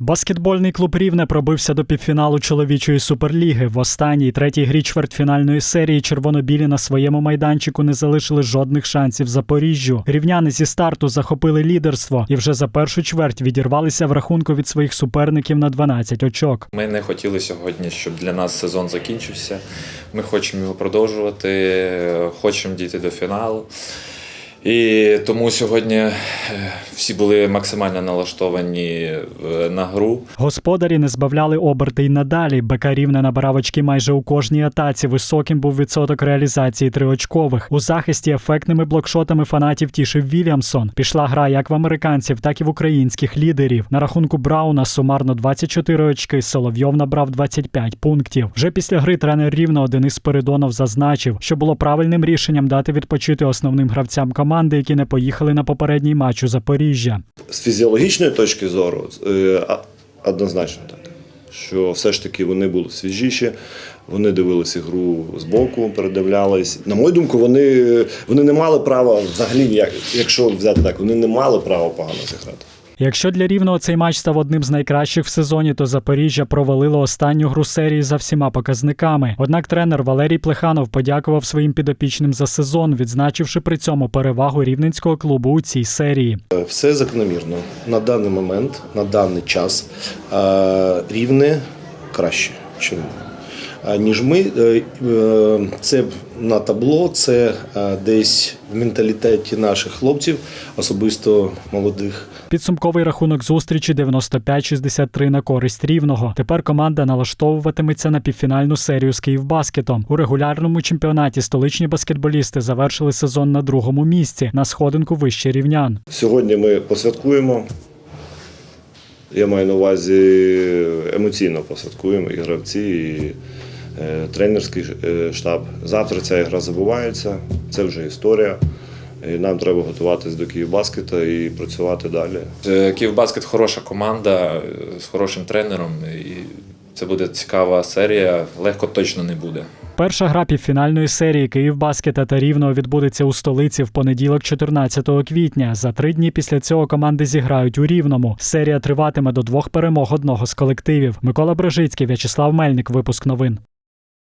Баскетбольний клуб Рівне пробився до півфіналу чоловічої суперліги. В останній третій грі чвертьфінальної серії червоно-білі на своєму майданчику не залишили жодних шансів Запоріжжю. Рівняни зі старту захопили лідерство і вже за першу чверть відірвалися в рахунку від своїх суперників на 12 очок. Ми не хотіли сьогодні, щоб для нас сезон закінчився. Ми хочемо його продовжувати, хочемо дійти до фіналу. І тому сьогодні е, всі були максимально налаштовані е, на гру. Господарі не збавляли оберти й надалі. БК Рівне набирав очки майже у кожній атаці. Високим був відсоток реалізації триочкових. У захисті ефектними блокшотами фанатів тішив Вільямсон. Пішла гра як в американців, так і в українських лідерів. На рахунку Брауна сумарно 24 очки. Соловйов набрав 25 пунктів. Вже після гри тренер рівного Денис Спиридонов зазначив, що було правильним рішенням дати відпочити основним гравцям команди, які не поїхали на попередній матч у Запоріжжя. З фізіологічної точки зору е, однозначно так. Що все ж таки вони були свіжіші, вони дивилися гру збоку, передивлялись. На мою думку, вони, вони не мали права взагалі, як- якщо взяти так, вони не мали права погано зіграти. Якщо для рівного цей матч став одним з найкращих в сезоні, то Запоріжжя провалило останню гру серії за всіма показниками. Однак тренер Валерій Плеханов подякував своїм підопічним за сезон, відзначивши при цьому перевагу рівненського клубу у цій серії. Все закономірно. На даний момент, на даний час е, рівне краще, чим ніж ми. Е, е, Це на табло, це е, десь в менталітеті наших хлопців, особисто молодих. Підсумковий рахунок зустрічі 95-63 на користь рівного. Тепер команда налаштовуватиметься на півфінальну серію з Київбаскетом. У регулярному чемпіонаті столичні баскетболісти завершили сезон на другому місці на сходинку вище рівнян. Сьогодні ми посвяткуємо. Я маю на увазі емоційно посадкуємо і гравці, і е, тренерський е, штаб. Завтра ця гра забувається, це вже історія. І нам треба готуватись до Київбаскета і працювати далі. Е, Київбаскет хороша команда е, з хорошим тренером. І це буде цікава серія. Легко точно не буде. Перша гра півфінальної серії Київбаскета та Рівного відбудеться у столиці в понеділок, 14 квітня. За три дні після цього команди зіграють у Рівному. Серія триватиме до двох перемог одного з колективів. Микола Брежицький, В'ячеслав Мельник. Випуск новин.